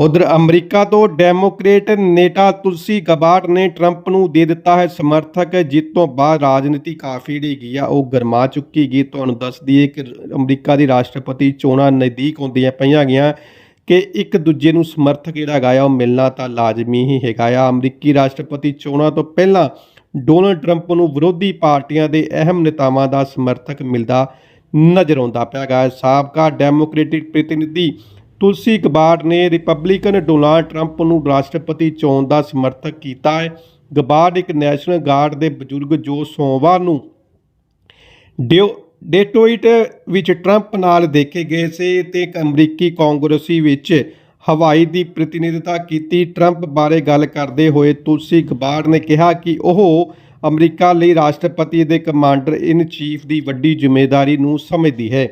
ਉਧਰ ਅਮਰੀਕਾ ਤੋਂ ਡੈਮੋਕ੍ਰੇਟ ਨੇਤਾ ਤੁਲਸੀ ਗਬਾਰਡ ਨੇ ਟਰੰਪ ਨੂੰ ਦੇ ਦਿੱਤਾ ਹੈ ਸਮਰਥਕ, ਜਿਸ ਤੋਂ ਬਾਅਦ ਰਾਜਨੀਤੀ ਕਾਫੀ ਜਿਹੜੀ ਗਈ ਆ, ਉਹ ਗਰਮਾ ਚੁੱਕੀ ਗਈ। ਤੁਹਾਨੂੰ ਦੱਸ ਦਈਏ ਕਿ ਅਮਰੀਕਾ ਦੀ ਰਾਸ਼ਟਰਪਤੀ ਚੋਣਾਂ ਨਜ਼ਦੀਕ ਹੁੰਦੀਆਂ ਪਈਆਂ ਗਈਆਂ ਕਿ ਇੱਕ ਦੂਜੇ ਨੂੰ ਸਮਰਥਕ ਜਿਹੜਾ ਹੈਗਾ ਆ, ਉਹ ਮਿਲਣਾ ਤਾਂ ਲਾਜ਼ਮੀ ਹੀ ਹੈਗਾ ਆ। ਅਮਰੀਕੀ ਰਾਸ਼ਟਰਪਤੀ ਚੋਣਾਂ ਤੋਂ ਪਹਿਲਾਂ ਡੋਨਲਡ ਟਰੰਪ ਨੂੰ ਵਿਰੋਧੀ ਪਾਰਟੀਆਂ ਦੇ ਅਹਿਮ ਨੇਤਾਵਾਂ ਦਾ ਸਮਰਥਕ ਮਿਲਦਾ ਨਜ਼ਰ ਆਉਂਦਾ ਪਿਆ ਗਾ ਸਾਬਕਾ ਡੈਮੋਕ੍ਰੈਟਿਕ ਪ੍ਰਤੀਨਿਧੀ ਤੁਲਸੀ ਗਬਾਰਡ ਨੇ ਰਿਪਬਲਿਕਨ ਡੋਨਾਲਡ ਟਰੰਪ ਨੂੰ ਰਾਸ਼ਟਰਪਤੀ ਚੋਣ ਦਾ ਸਮਰਥਕ ਕੀਤਾ ਹੈ। ਗਬਾਰਡ ਇੱਕ ਨੈਸ਼ਨਲ ਗਾਰਡ ਦੇ ਬਜ਼ੁਰਗ ਜੋ ਸੋਮਵਾਰ ਨੂੰ ਡਿਓ ਡੇਟੋਇਟ ਵਿੱਚ ਟਰੰਪ ਨਾਲ ਦੇਖੇ ਗਏ ਸੀ ਤੇ ਇੱਕ ਅਮਰੀਕੀ ਕਾਂਗਰਸੀ ਵਿੱਚ ਹਵਾਈ ਦੀ ਪ੍ਰਤੀਨਿਧਤਾ ਕੀਤੀ। ਟਰੰਪ ਬਾਰੇ ਗੱਲ ਕਰਦੇ ਹੋਏ ਤੁਲਸੀ ਗਬਾਰਡ ਨੇ ਕਿਹਾ ਕਿ ਉਹ ਅਮਰੀਕਾ ਲਈ ਰਾਸ਼ਟਰਪਤੀ ਦੇ ਕਮਾਂਡਰ ਇਨ ਚੀਫ ਦੀ ਵੱਡੀ ਜ਼ਿੰਮੇਵਾਰੀ ਨੂੰ ਸਮਝਦੀ ਹੈ।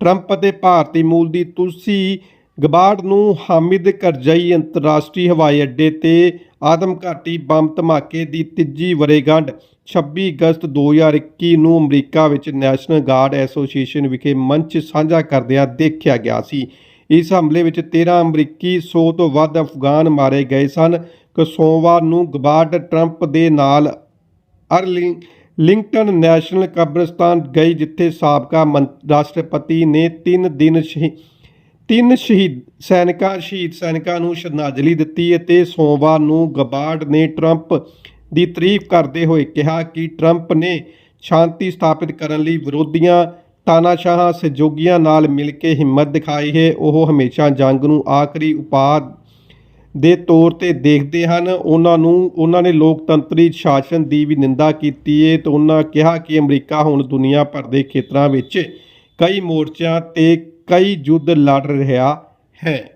ਟਰੰਪ ਅਤੇ ਭਾਰਤੀ ਮੂਲ ਦੀ ਤੁਲਸੀ ਗਬਾਰਡ ਨੂੰ ਹਾਮਿਦ ਕਰਜ਼ਈ ਅੰਤਰਰਾਸ਼ਟਰੀ ਹਵਾਈ ਅੱਡੇ ਤੇ ਆਦਮਘਾਟੀ ਬੰਬ ਧਮਾਕੇ ਦੀ ਤੀਜੀ ਵਰੇਗੰਢ 26 ਅਗਸਤ 2021 ਨੂੰ ਅਮਰੀਕਾ ਵਿੱਚ ਨੈਸ਼ਨਲ ਗਾਰਡ ਐਸੋਸੀਏਸ਼ਨ ਵਿਖੇ ਮੰਚ ਸਾਂਝਾ ਕਰਦਿਆਂ ਦੇਖਿਆ ਗਿਆ ਸੀ। ਇਸ ਹਮਲੇ ਵਿੱਚ 13 ਅਮਰੀਕੀ 100 ਤੋਂ ਵੱਧ ਅਫਗਾਨ ਮਾਰੇ ਗਏ ਸਨ। ਕਿ ਸੋਮਵਾਰ ਨੂੰ ਗਬਾਰਡ ਟਰੰਪ ਦੇ ਨਾਲ ਅਰਲਿੰਗ ਲਿੰਕਟਨ ਨੈਸ਼ਨਲ ਕਬਰਸਤਾਨ ਗਈ, ਜਿੱਥੇ ਸਾਬਕਾ ਮੰ- ਰਾਸ਼ਟਰਪਤੀ ਨੇ 3 ਦਿਨ ਸ਼ਹੀ ਤਿੰਨ ਸ਼ਹੀਦ ਸੈਨਿਕਾਂ ਸ਼ਹੀਦ ਸੈਨਿਕਾਂ ਨੂੰ ਸ਼ਰਧਾਂਜਲੀ ਦਿੱਤੀ ਅਤੇ ਸੋਮਵਾਰ ਨੂੰ ਗਬਾਰਡ ਨੇ ਟਰੰਪ ਦੀ ਤਾਰੀਫ ਕਰਦੇ ਹੋਏ ਕਿਹਾ ਕਿ ਟਰੰਪ ਨੇ ਸ਼ਾਂਤੀ ਸਥਾਪਿਤ ਕਰਨ ਲਈ ਵਿਰੋਧੀਆਂ, ਤਾਨਾਸ਼ਾਹਾਂ, ਸਹਿਯੋਗੀਆਂ ਨਾਲ ਮਿਲ ਕੇ ਹਿੰਮਤ ਦਿਖਾਈ ਹੈ। ਉਹ ਹਮੇਸ਼ਾ ਜੰਗ ਨੂੰ ਆਖਰੀ ਉਪਾਅ ਦੇ ਤੌਰ ਤੇ ਦੇਖਦੇ ਹਨ। ਉਹਨਾਂ ਨੂੰ, ਉਹਨਾਂ ਨੇ ਲੋਕਤੰਤਰੀ ਸ਼ਾਸਨ ਦੀ ਵੀ ਨਿੰਦਾ ਕੀਤੀ ਹੈ ਤੇ ਉਹਨਾਂ ਕਿਹਾ ਕਿ ਅਮਰੀਕਾ ਹੁਣ ਦੁਨੀਆ ਭਰ ਦੇ ਖੇਤਰਾਂ ਵਿੱਚ ਕਈ ਮੋਰਚਿਆਂ ਤੇ ਕਈ ਯੁੱਧ ਲੜ ਰਿਹਾ ਹੈ।